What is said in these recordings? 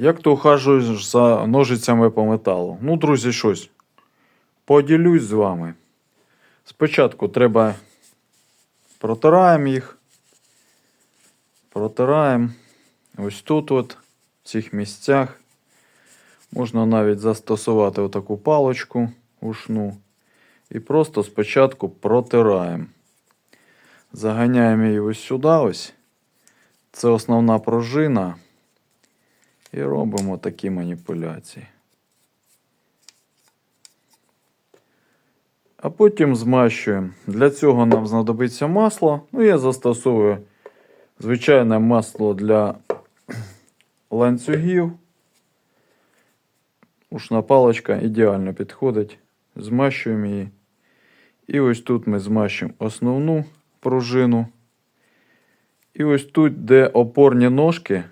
Як ти ухажуєш за ножицями по металу? Ну, друзі, щось. Поділюсь з вами. Спочатку треба протираємо їх. Протираємо ось тут, от, в цих місцях. Можна навіть застосувати отаку паличку ушну. І просто спочатку протираємо. Заганяємо її ось сюди ось. Це основна пружина. І робимо такі маніпуляції. А потім змащуємо. Для цього нам знадобиться масло. Ну, я застосовую звичайне масло для ланцюгів. Ушна паличка ідеально підходить. Змащуємо її. І ось тут ми змащуємо основну пружину. І ось тут, де опорні ножки.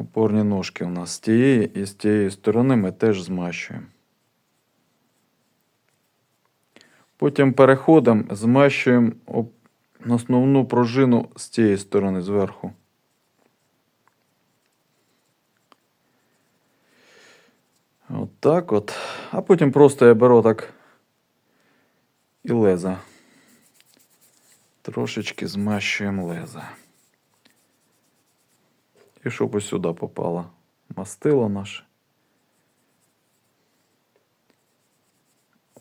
Опорні ножки у нас з тієї і з тієї сторони ми теж змащуємо. Потім переходимо, змащуємо основну пружину з цієї сторони зверху. От так от. А потім просто я беру так і леза. Трошечки змащуємо леза. І щоб ось сюди попало мастило наше.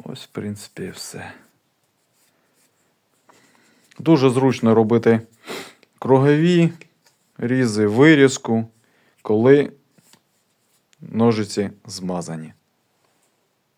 Ось, в принципі, і все. Дуже зручно робити кругові різи, вирізку, коли ножиці змазані.